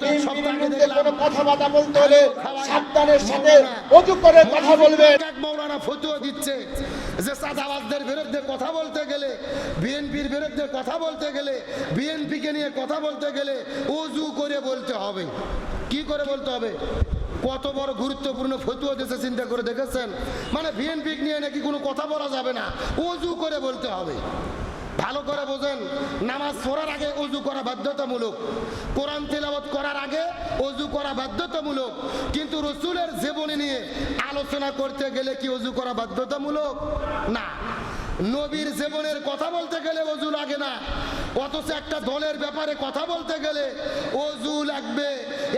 কোনো কথাবার্তা বলতে হলে সাবধানের সাথে অজু করে কথা বলবেন। মৌলানা ফতুয়া দিচ্ছে। যে সাদাবাজদের বিরুদ্ধে কথা বলতে গেলে বিএনপির বিরুদ্ধে কথা বলতে গেলে বিএনপিকে নিয়ে কথা বলতে গেলে উজু করে বলতে হবে। কি করে বলতে হবে? কত বড় গুরুত্বপূর্ণ ফতুয়া চিন্তা করে দেখেছেন? মানে বিএনপি নিয়ে নাকি কোনো কথা বলা যাবে না উজু করে বলতে হবে। ভালো করে বোঝেন নামাজ পড়ার আগে অজু করা বাধ্যতামূলক। কোরআন আগে অজু করা বাধ্যতামূলক। কিন্তু রসুলের জীবনী নিয়ে আলোচনা করতে গেলে কি অজু করা বাধ্যতামূলক? না। নবীর জীবনের কথা বলতে গেলে অজু লাগে না। অথচ একটা দলের ব্যাপারে কথা বলতে গেলে অজু লাগবে।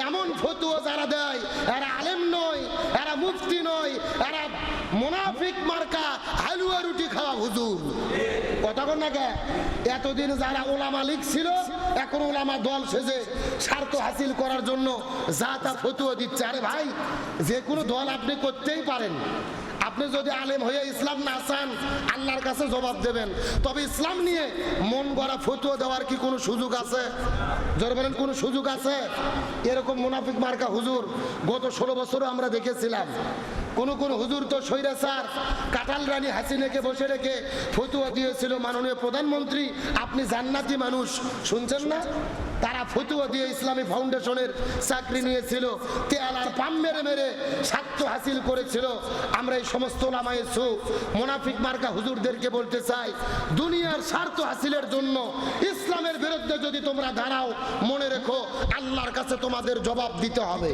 এমন ফতুয়া যারা দেয়, এরা আলেম নয়, এরা মুফতি নয়, এরা মোনাফিক মার্কা হালুয়া রুটি খাওয়া হুজুর। কথা না কে? এতদিন যারা ওলামা লীগ ছিল এখন ওলামা দল সেজে স্বার্থ হাসিল করার জন্য যা তা ফতুয়া দিচ্ছে। আরে ভাই, যে কোনো দল আপনি করতেই পারেন। আপনি যদি আলেম হয়ে ইসলাম না চান, আল্লাহর কাছে জবাব দেবেন। তবে ইসলাম নিয়ে মন গড়া ফতুয়া দেওয়ার কি কোনো সুযোগ আছে? জোর বলেন, কোনো সুযোগ আছে? এরকম মুনাফিক মার্কা হুজুর, গত ষোলো বছরও আমরা দেখেছিলাম। কোন কোন হুজুর তো সৈরা স্যার কাটাল রানী হাসিনাকে বসে রেখে ফতুয়া দিয়েছিল মাননীয় প্রধানমন্ত্রী। আপনি জান্নাতি মানুষ, শুনছেন না? তারা ফতুয়া দিয়ে ইসলামী ফাউন্ডেশনের চাকরি নিয়েছিল তেয়ালার পাম মেরে মেরে স্বার্থ হাসিল করেছিল। আমরা এই সমস্ত নামায়েছু মোনাফিক মার্কা হুজুরদেরকে বলতে চাই, দুনিয়ার স্বার্থ হাসিলের জন্য ইসলামের বিরুদ্ধে যদি তোমরা দাঁড়াও, মনে রেখো, আল্লাহর কাছে তোমাদের জবাব দিতে হবে।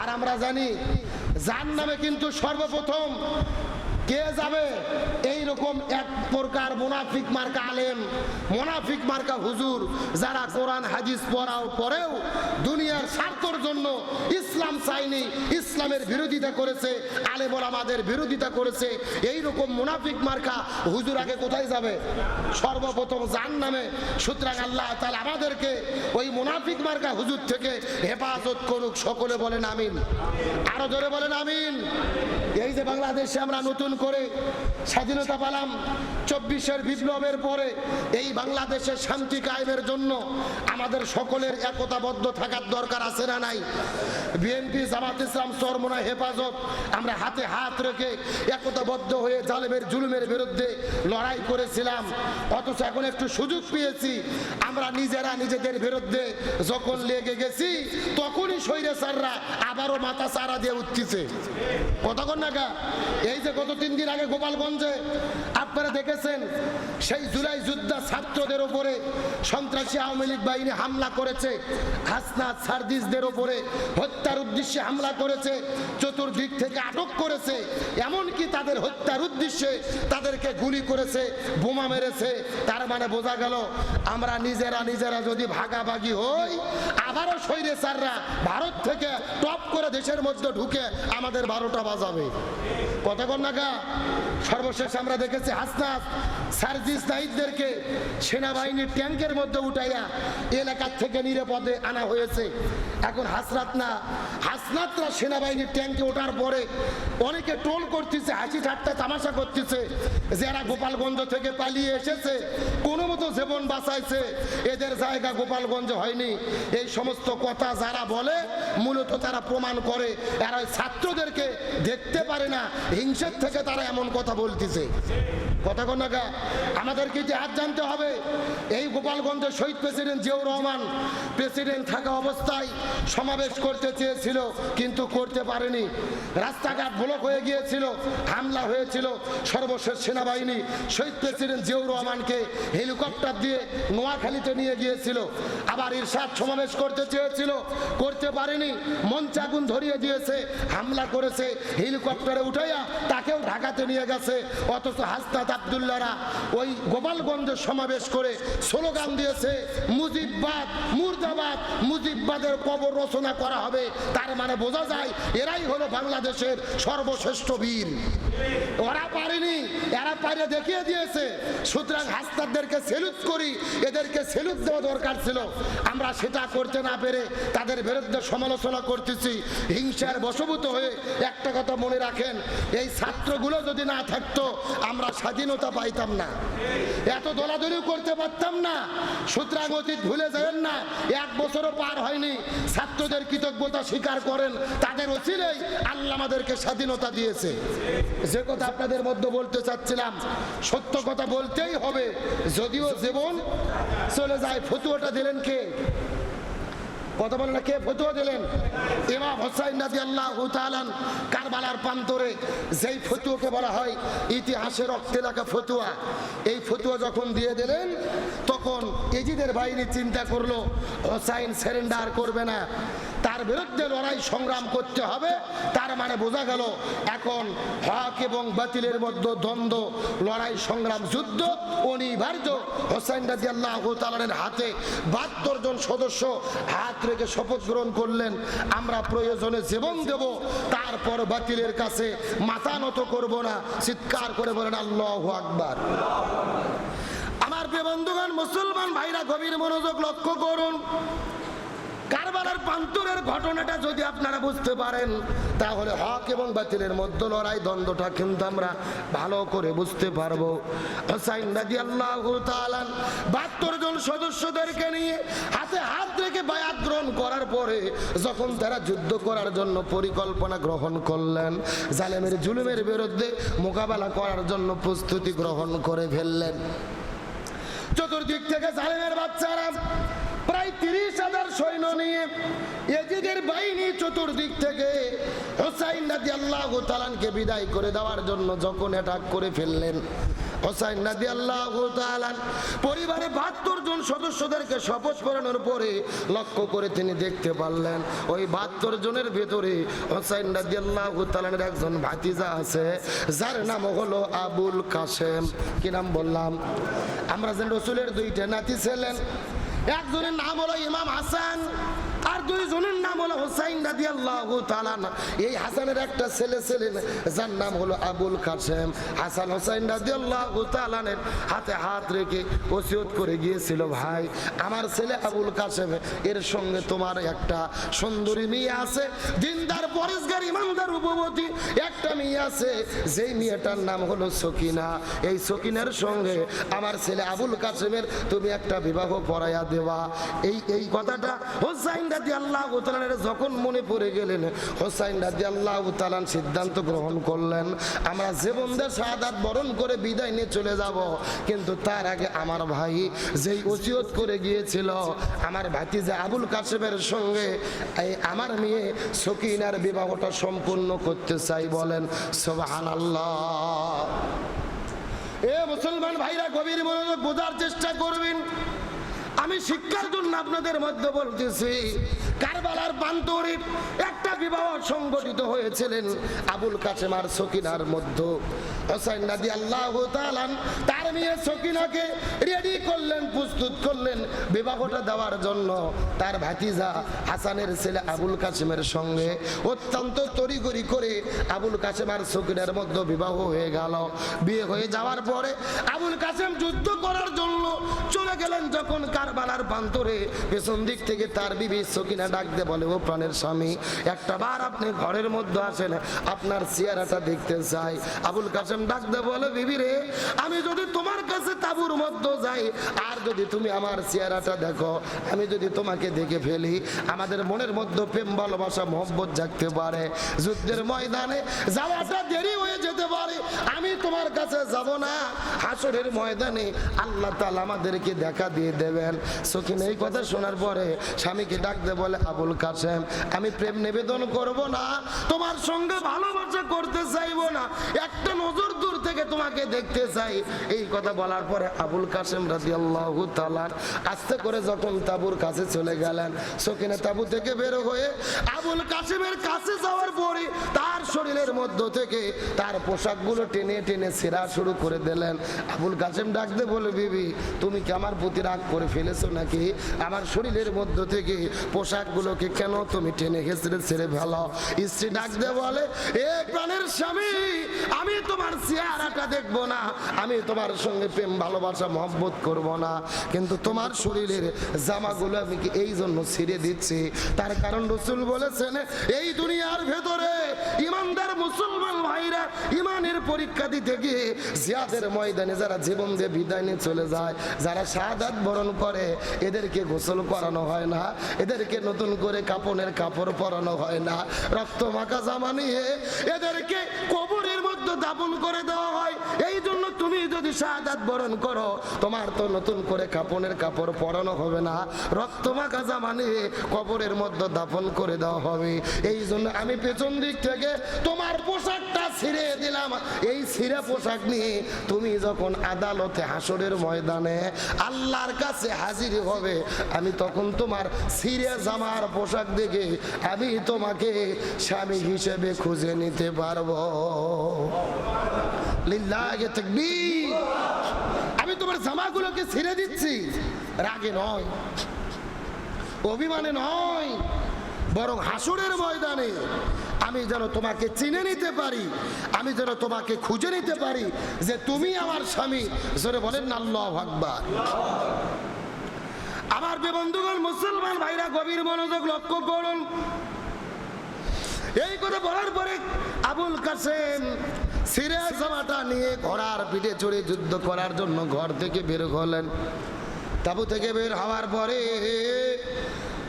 আর আমরা জানি যার নামে কিন্তু সর্বপ্রথম কে যাবে? এই রকম এক প্রকার মোনাফিক মার্কা আলেম, মোনাফিক মার্কা হুজুর, যারা কোরআন, হাদিস পড়াও পরেও দুনিয়ার স্বার্থর জন্য ইসলাম চাইনি ইসলামের বিরোধিতা করেছে আলেম আমাদের বিরোধিতা করেছে। এই রকম মুনাফিক মার্কা হুজুর আগে কোথায় যাবে? সর্বপ্রথম যার নামে সুতরাং আল্লাহ তাহলে আমাদেরকে ওই মুনাফিক মার্কা হুজুর থেকে হেফাজত করুক, সকলে বলেন আমিন। আরও জোরে বলেন আমিন। এই যে বাংলাদেশে আমরা নতুন করে স্বাধীনতা পেলাম। চব্বিশের বিপ্লবের পরে এই বাংলাদেশের শান্তি কায়েমের জন্য আমাদের সকলের একতাবদ্ধ থাকার দরকার আছে না নাই? বিএনপি, জামাত ইসলাম সরমনা হেফাজত, আমরা হাতে হাত রেখে একতাবদ্ধ হয়ে জালেমের, জুলুমের বিরুদ্ধে লড়াই করেছিলাম। অথচ এখন একটু সুযোগ পেয়েছি। আমরা নিজেরা নিজেদের বিরুদ্ধে যখন লেগে গেছি, তখনই সৈরে স্যাররা আবারও মাথা চারা দিয়ে উঠতেছে। কতক্ষণ নাগা? এই যে গত তিন দিন আগে গোপালগঞ্জে আপনারা দেখেছেন, সেই জুলাই যুদ্ধা ছাত্রদের ওপরে সন্ত্রাসী আওয়ামী লীগ বাহিনী হামলা করেছে হাসনাত সার্দিসদের ওপরে হত্যার উদ্দেশ্যে হামলা করেছে, চতুর্দিক থেকে আটক করেছে, এমনকি তাদের হত্যার উদ্দেশ্যে তাদেরকে গুলি করেছে, বোমা মেরেছে। তার মানে বোঝা গেল, আমরা নিজেরা নিজেরা যদি ভাগাভাগি হই আবারও সৈরে স্যাররা ভারত থেকে টপ করে দেশের মধ্যে ঢুকে আমাদের বারোটা বাজাবে। কথা নাগা সর্বশেষ আমরা দেখেছি হাসনাত, সার্জিস নাইদদেরকে সেনাবাহিনীর ট্যাঙ্কের মধ্যে উঠাইয়া এলাকার থেকে নিরাপদে আনা হয়েছে। এখন হাসনাত না, হাসনাতরা সেনাবাহিনীর ট্যাঙ্কে ওঠার পরে অনেকে টোল করতেছে, হাসি ঠাট্টা তামাশা করতেছে যারা গোপালগঞ্জ থেকে পালিয়ে এসেছে, কোনো মতো জীবন বাঁচাইছে, এদের জায়গা গোপালগঞ্জ হয়নি। এই সমস্ত কথা যারা বলে, মূলত তারা প্রমাণ করে, এরা ছাত্রদেরকে দেখতে পারে না, হিংসের থেকে তারা এমন কথা বলতেছে। কথা কোন নাগা আমাদেরকে ইতিহাস জানতে হবে, এই গোপালগঞ্জের শহীদ প্রেসিডেন্ট জিয়াউর রহমান প্রেসিডেন্ট থাকা অবস্থায় সমাবেশ করতে চেয়েছিল, কিন্তু করতে পারেনি। রাস্তাঘাট ব্লক হয়ে গিয়েছিল, হামলা হয়েছিল। সর্বশেষ সেনাবাহিনী শহীদ প্রেসিডেন্ট জিয়াউর রহমানকে হেলিকপ্টার দিয়ে নোয়াখালীতে নিয়ে গিয়েছিল। আবার ইরশাদ সমাবেশ করতে চেয়েছিল, করতে পারেনি। মঞ্চ আগুন ধরিয়ে দিয়েছে, হামলা করেছে, হেলিকপ্টারে উঠাইয়া তাকেও ঢাকাতে নিয়ে গেছে, অথচ হাসনাত আবদুল্লারা ওই গোপালগঞ্জে সমাবেশ করে স্লোগান দিয়েছে, মুজিববাদ, মুর্দাবাদ, মুজিববাদের কবর রচনা করা হবে। তার মানে বোঝা যায়, এরাই হলো বাংলাদেশের সর্বশ্রেষ্ঠ বীর। ওরা পারেনি, এরা পারে দেখিয়ে দিয়েছে। সুতরাং হাসনাতদেরকে সেলুট করি, এদেরকে সেলুট দেওয়া দরকার ছিল। আমরা সেটা করতে না পেরে তাদের বিরুদ্ধে সমালোচনা করতেছি। হিংসার বশভূত হয়ে একটা কথা মনে রাখেন, এই ছাত্রগুলো যদি না থাকতো, আমরা স্বাধীনতা পাইতাম না। এত দলাদলিও করতে পারতাম না। সুতরাং অতীত ভুলে যাবেন না, এক বছরও পার হয়নি। ছাত্রদের কৃতজ্ঞতা স্বীকার করেন, তাদের অচিলেই আল্লাহ আমাদেরকে স্বাধীনতা দিয়েছে। যে কথা আপনাদের মধ্যে বলতে চাচ্ছিলাম, সত্য কথা বলতেই হবে, যদিও জীবন চলে যায়, ফতুয়াটা দিলেন কে? কথা না, কে ফতুয়া দিলেন? ইমাম হোসাইন নাজি আল্লাহ কারবালার প্রান্তরে যেই ফতুয়াকে বলা হয় ইতিহাসের রক্তে ফতুয়া। এই ফতুয়া যখন দিয়ে দিলেন, তখন এজিদের বাহিনী চিন্তা করল, হোসাইন সেরেন্ডার করবে না। তার বিরুদ্ধে লড়াই সংগ্রাম করতে হবে। তার মানে বোঝা গেল এখন হক এবং বাতিলের মধ্যে দ্বন্দ্ব, লড়াই, সংগ্রাম, যুদ্ধ অনিবার্য। হোসেন রাজি আল্লাহ তালানের হাতে বাহাত্তর জন সদস্য হাত রেখে শপথ গ্রহণ করলেন, আমরা প্রয়োজনে জীবন দেব, তারপর বাতিলের কাছে মাথা নত করব না, চিৎকার করে বলেন, আল্লাহ আকবার। আমার প্রিয় বন্ধুগণ, মুসলমান ভাইরা, গভীর মনোযোগ লক্ষ্য করুন। কারবালার পান্তরের ঘটনাটা যদি আপনারা বুঝতে পারেন, তাহলে হক এবং বাতিলের মধ্যে লড়াই দ্বন্দ্বটা কিন্তু আমরা ভালো করে বুঝতে পারব। হোসাইন রাজি আল্লাহ বাহাত্তর জন সদস্যদেরকে নিয়ে হাতে হাত রেখে বায়াত গ্রহণ করার পরে যখন তারা যুদ্ধ করার জন্য পরিকল্পনা গ্রহণ করলেন, জালেমের জুলুমের বিরুদ্ধে মোকাবেলা করার জন্য প্রস্তুতি গ্রহণ করে ফেললেন। চতুর্দিক থেকে জালেমের বাচ্চারা প্রায় তিরিশ হাজার সৈন্য নিয়ে এজিদের বাহিনী চতুর্দিক থেকে হোসাইন নাদি আল্লাহ তালানকে বিদায় করে দেওয়ার জন্য যখন অ্যাটাক করে ফেললেন, হোসাইন নাদি আল্লাহ তালান পরিবারে বাহাত্তর জন সদস্যদেরকে শপথ করানোর পরে লক্ষ্য করে তিনি দেখতে পারলেন, ওই বাহাত্তর জনের ভেতরে হোসাইন নাদি আল্লাহ তালানের একজন ভাতিজা আছে, যার নাম হলো আবুল কাসেম কি নাম বললাম? আমরা যেন রসুলের দুইটা নাতি ছিলেন একজনের নাম হলো ইমাম হাসান। আর দুইজনের নাম হলো হোসাইন রাদি আল্লাহ এই হাসানের একটা ছেলে ছিলেন যার নাম হলো আবুল কাসেম হাসান হোসাইন রাদি আল্লাহ হাতে হাত রেখে ওসিয়ত করে গিয়েছিল, ভাই, আমার ছেলে আবুল কাসেম এর সঙ্গে তোমার একটা সুন্দরী মেয়ে আছে, দিনদার, পরেশগার, ইমানদার উপবতী একটা মেয়ে আছে। যেই মেয়েটার নাম হলো সকিনা। এই সকিনার সঙ্গে আমার ছেলে আবুল কাসেমের তুমি একটা বিবাহ পড়াইয়া দেওয়া। এই এই কথাটা হোসাইন রাজি আল্লাহ তালানের যখন মনে পড়ে গেলেন, হোসাইন রাজি আল্লাহ তালান সিদ্ধান্ত গ্রহণ করলেন, আমরা জীবনদের সাদাত বরণ করে বিদায় নিয়ে চলে যাব, কিন্তু তার আগে আমার ভাই যেই ওসিয়ত করে গিয়েছিল, আমার ভাতিজা আবুল কাসেমের সঙ্গে, এই আমার মেয়ে সকিনার বিবাহটা সম্পূর্ণ করতে চাই বলেন সোবাহান আল্লাহ এ মুসলমান ভাইরা গভীর মনোযোগ বোঝার চেষ্টা করবেন। আমি শিক্ষার জন্য আপনাদের মধ্যে বলতেছি, কারবালার পান্তরে একটা বিবাহ সংগঠিত হয়েছিলেন আবুল কাসেম আর সকিনার মধ্যে। হোসাইন নাদি আল্লাহ তার মেয়ে সকিনাকে রেডি করলেন, প্রস্তুত করলেন বিবাহটা দেওয়ার জন্য। তার ভাতিজা হাসানের ছেলে আবুল কাসেমের সঙ্গে অত্যন্ত তড়িগড়ি করে আবুল কাসেম আর সকিনার মধ্যে বিবাহ হয়ে গেল। বিয়ে হয়ে যাওয়ার পরে আবুল কাসেম যুদ্ধ করার জন্য চলে গেলেন, যখন কারবালার প্রান্তরে পেছন দিক থেকে তার বিবি সকিনা ডাকতে বলে, ও প্রাণের স্বামী, একটা বার আপনি ঘরের মধ্যে আসেন, আপনার চেহারাটা দেখতে চাই। আবুল কাসেম ডাকতে বলে, বিবি রে, আমি যদি তোমার কাছে তাবুর মধ্যে যাই, আর যদি তুমি আমার চেহারাটা দেখো, আমি যদি তোমাকে দেখে ফেলি, আমাদের মনের মধ্যে প্রেম, ভালোবাসা, মহব্বত জাগতে পারে। যুদ্ধের ময়দানে যাওয়াটা দেরি হয়ে যেতে তোমার কাছে যাব না। হাসরের ময়দানে আল্লাহ তাআলা আমাদেরকে দেখা দিয়ে দেবেন। সখিন, এই কথা শোনার পরে স্বামীকে ডাকতে বলে, আবুল কাসেম আমি প্রেম নিবেদন করব না। তোমার সঙ্গে ভালোবাসা করতে চাইব না। একটা নজর দূর থেকে তোমাকে দেখতে চাই। এই কথা বলার পরে আবুল কাসেম রাজি আল্লাহ আস্তে করে যখন তাবুর কাছে চলে গেলেন, সখিনে তাবু থেকে বের হয়ে আবুল কাসেমের কাছে যাওয়ার পরে তার শরীরের মধ্য থেকে তার পোশাকগুলো টেনে টেনে সেরা শুরু করে দিলেন। আবুল কাসেম ডাকতে বলে, বিবি, তুমি কি আমার প্রতি রাগ করে ফেলেছো নাকি? আমার শরীরের মধ্য থেকে পোশাকগুলোকে কেন তুমি টেনে হেসড়ে ছেড়ে ভালো স্ত্রী ডাক দে বলে, এ প্রাণের স্বামী, আমি তোমার চেহারাটা দেখব না। আমি তোমার সঙ্গে প্রেম, ভালোবাসা, মহব্বত করব না। কিন্তু তোমার শরীরের জামাগুলো আমি কি এই জন্য ছিঁড়ে দিচ্ছি? তার কারণ রসুল বলেছেন, এই দুনিয়ার ভেতরে ইমানদার মুসলমান ভাইরা ইমানের পরীক্ষা দিতে গিয়ে জিয়াদের ময়দানে যারা জীবন দিয়ে বিদায় নিয়ে চলে যায়, যারা শাহাদাত বরণ করে, এদেরকে গোসল করানো হয় না, এদেরকে নতুন করে কাপনের কাপড় পরানো হয় না। রক্ত মাখা জামা নিয়ে এদেরকে কবরের মধ্যে দাপন করে দেওয়া হয়। এই জন্য তুমি যদি শাহাদাত বরণ করো, তোমার তো নতুন করে কাপনের কাপড় পরানো হবে না। রক্ত মাখা জামা নিয়ে কবরের মধ্যে দাপন করে দেওয়া হবে। এই জন্য আমি পেছন দিক থেকে তোমার দিলাম এই ছিঁড়ে পোশাক নিয়ে তুমি যখন আদালতে হাসরের ময়দানে আল্লাহর কাছে হাজির হবে, আমি তখন তোমার ছিঁড়ে জামার পোশাক দেখে আমি তোমাকে স্বামী হিসেবে খুঁজে নিতে পারব। লিল্লাহে আমি তোমার জামাগুলোকে ছিঁড়ে দিচ্ছি। রাগে নয়, অভিমানে নয়, বরং হাসুরের ময়দানে আমি যেন তোমাকে চিনে নিতে পারি, আমি যেন তোমাকে খুঁজে নিতে পারি যে তুমি আমার স্বামী। জোরে বলেন না, আল্লাহ আকবার। আমার বন্ধুগণ, মুসলমান ভাইরা, গভীর মনোযোগ লক্ষ্য করুন। এই কথা বলার পরে আবুল কাসেম সিরিয়া জামাটা নিয়ে ঘোড়ার পিঠে চড়ে যুদ্ধ করার জন্য ঘর থেকে বের হলেন। তাবু থেকে বের হওয়ার পরে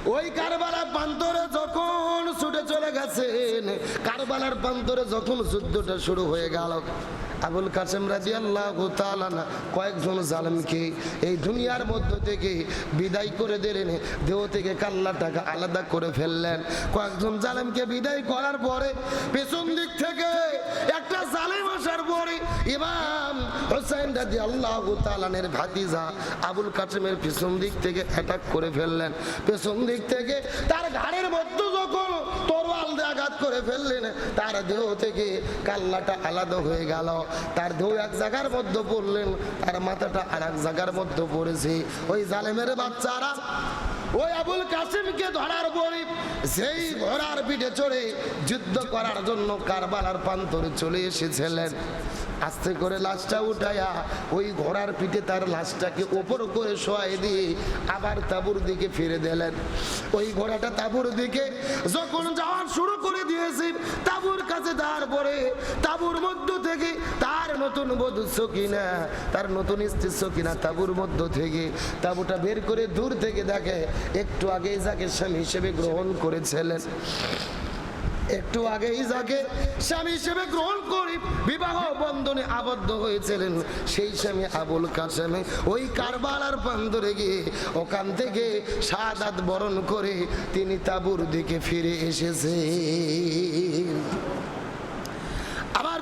ওই কারবালা প্রান্তরে যখন ছুটে চলে গেছেন কারবালার প্রান্তরে যখন যুদ্ধটা শুরু হয়ে গেল, আবুল কাসেম রাজি কয়েকজন জালেমকে এই দুনিয়ার মধ্য থেকে বিদায় করে দিলেন, দেহ থেকে কাল্লাটাকে আলাদা করে ফেললেন। কয়েকজন জালেমকে বিদায় করার পরে পেছন দিক থেকে একটা জালেম আসার পরে ইমাম হোসেন রাজি আল্লাহ তালানের ভাতিজা আবুল কাসেমের পেছন দিক থেকে অ্যাটাক করে ফেললেন। পেছন দিক থেকে তার ঘাড়ের মধ্যে যখন দিয়ে আঘাত করে ফেললেন। তার দেহ থেকে কাল্লাটা আলাদা হয়ে গেল। তার দেহ এক জায়গার মধ্যে পড়লেন, তার মাথাটা আর এক জায়গার মধ্যে পড়েছে। ওই জালেমের বাচ্চারা ওই আবুল কাসিমকে ধরার পরে সেই ঘোড়ার পিঠে চড়ে যুদ্ধ করার জন্য কারবালার প্রান্তরে চলে এসেছিলেন। আস্তে করে লাশটা উঠায়া ওই ঘোড়ার পিঠে তার লাশটাকে ওপর করে শোয়াই দিয়ে আবার তাবুর দিকে ফিরে দিলেন। ওই ঘোড়াটা তাবুর দিকে যখন যাওয়ার শুরু করে দিয়েছে, তাবুর কাছে তারপরে তাবুর মধ্য সকিনা তার নতুন স্ত্রী সকিনা তাবুর মধ্য থেকে। তাবুটা বের করে দূর থেকে দেখে। একটু আগে যাকে স্বামী হিসেবে গ্রহণ করেছিলেন। একটু আগেই যাকে স্বামী হিসেবে গ্রহণ করে বিবাহ বন্ধনে আবদ্ধ হয়েছিলেন, সেই স্বামী আবুল কাসেমে ওই কারবালার বান্দরে গিয়ে ওখান থেকে সাদাত বরণ করে তিনি তাবুর দিকে ফিরে এসেছে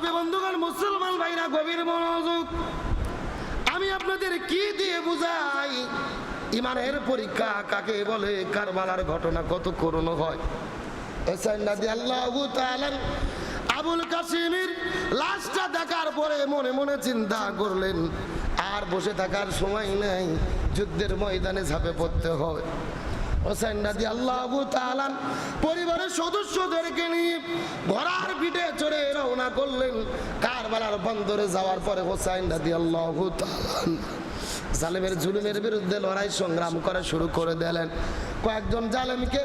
আবার বন্ধুগণ, মুসলমান ভাইরা, গভীর মনোযোগ। আমি আপনাদের কি দিয়ে বুঝাই? ইমানের পরীক্ষা কাকে বলে? কারবালার ঘটনা কত করুণ হয়? আবুল কাসিমের লাশটা দেখার পরে মনে মনে চিন্তা করলেন, আর বসে থাকার সময় নেই, যুদ্ধের ময়দানে ঝাঁপে পড়তে হবে। পরিবারের সদস্যদেরকে নিয়ে ঘোড়ার পিঠে করলেন। কারবালার বন্দরে যাওয়ার পরে হোসাইন আল্লাহ জালেমের জুলুমের বিরুদ্ধে লড়াই সংগ্রাম করা শুরু করে দিলেন। কয়েকজন জালেমকে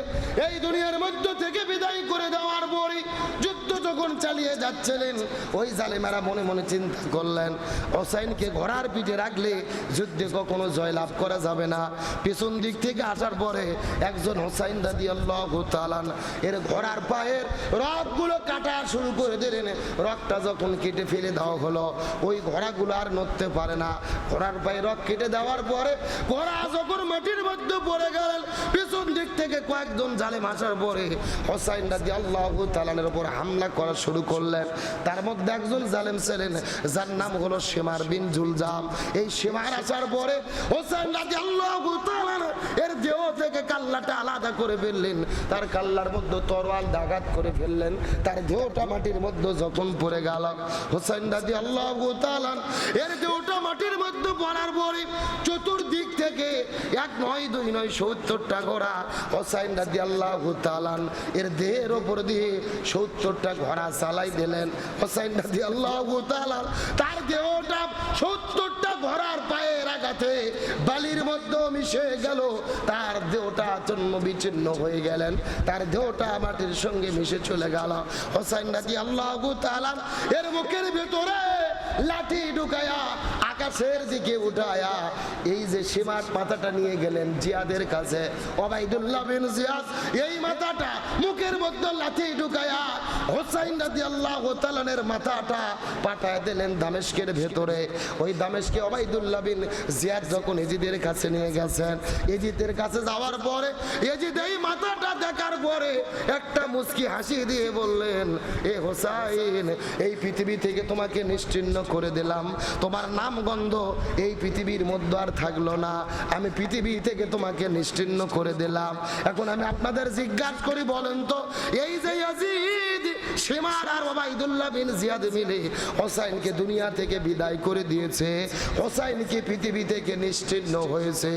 এই দুনিয়ার মধ্য থেকে বিদায় করে দেওয়ার পরই যুদ্ধ যখন চালিয়ে যাচ্ছিলেন, ওই জালেমারা মনে মনে চিন্তা করলেন হোসাইনকে ঘোড়ার পিঠে রাখলে যুদ্ধে কখনো জয়লাভ করা যাবে না। পিছন দিক থেকে আসার পরে একজন হোসাইন দাদি আল্লাহ এর ঘোড়ার পায়ের রকগুলো কাটা শুরু করে দিলেন। রকটা যখন কেটে ফেলে দেওয়া হলো, ওই ঘোড়াগুলো আর নড়তে পারে না। ঘোড়ার পায়ে রথ কেটে দেওয়ার পরে ঘোড়া যখন মাটির মধ্যে পড়ে গেলেন, পিছন দিক থেকে কয়েকজন জালেম আসার পরে হোসাইন রাজি আল্লাহ তালানের উপর হামলা করা শুরু করলেন। তার মধ্যে একজন জালেম ছিলেন, যার নাম হলো সীমার বিন জুলজাম। এই সীমার আসার পরে হোসেন এর দেহ থেকে কাল্লাটা আলাদা করে ফেললেন। তার কাল্লার মধ্যে তরোয়াল দাগাত করে ফেললেন। তার দেহটা মাটির মধ্যে যখন পড়ে গেল হোসেন দাদি আল্লাহ এর দেহটা মাটির মধ্যে পড়ার পরে চতুর্দিক থেকে এক নয়, দুই নয়, সত্তরটা ঘোড়া হোসাইন দাদি আল্লাহ তালান এর দেহের ওপর দিয়ে সত্তরটা ঘোড়া চালাই দিলেন। হোসাইন দাদি আল্লাহ তার দেহটা সত্তরটা ঘোড়ার পায়ের আঘাতে বালির মধ্যে মিশে গেল। তার দেহটা চন্ন বিচ্ছিন্ন হয়ে গেলেন। তার দেহটা মাটির সঙ্গে মিশে চলে গেল। হোসাইন দাদি আল্লাহ এর মুখের ভেতরে লাঠি ঢুকায়া আকাশের দিকে উঠায়া এই যে সীমার মাথাটা নিয়ে গেলেন জিয়াদের কাছে। ওবাইদুল্লাহ বিন জিয়াদ, এই মাথাটা মুখের মধ্যে লাঠি ঢুকায়া হোসাইন রাদি আল্লাহ তালানের মাথাটা পাঠায় দিলেন দামেশকের ভেতরে। ওই দামেশকে ওবাইদুল্লাহ বিন জিয়াদ যখন এজিদের কাছে নিয়ে গেছেন, এজিদের কাছে যাওয়ার পরে এজিদ এই দেখার পরে একটা মুস্কি হাসি দিয়ে বললেন, এ হোসাইন, এই পৃথিবী থেকে তোমাকে নিশ্চিন্ন করে দিলাম। তোমার নাম গন্ধ এই পৃথিবীর মধ্যে আর থাকল না। আমি পৃথিবী থেকে তোমাকে নিশ্চিন্ন করে দিলাম। এখন আমি আপনাদের জিজ্ঞাসা করি, বলেন তো, এই যে দুনিয়া থেকে বিদায় করে দিয়েছে। হোসাইন কি পৃথিবী থেকে নিশ্চিন্ন হয়েছে?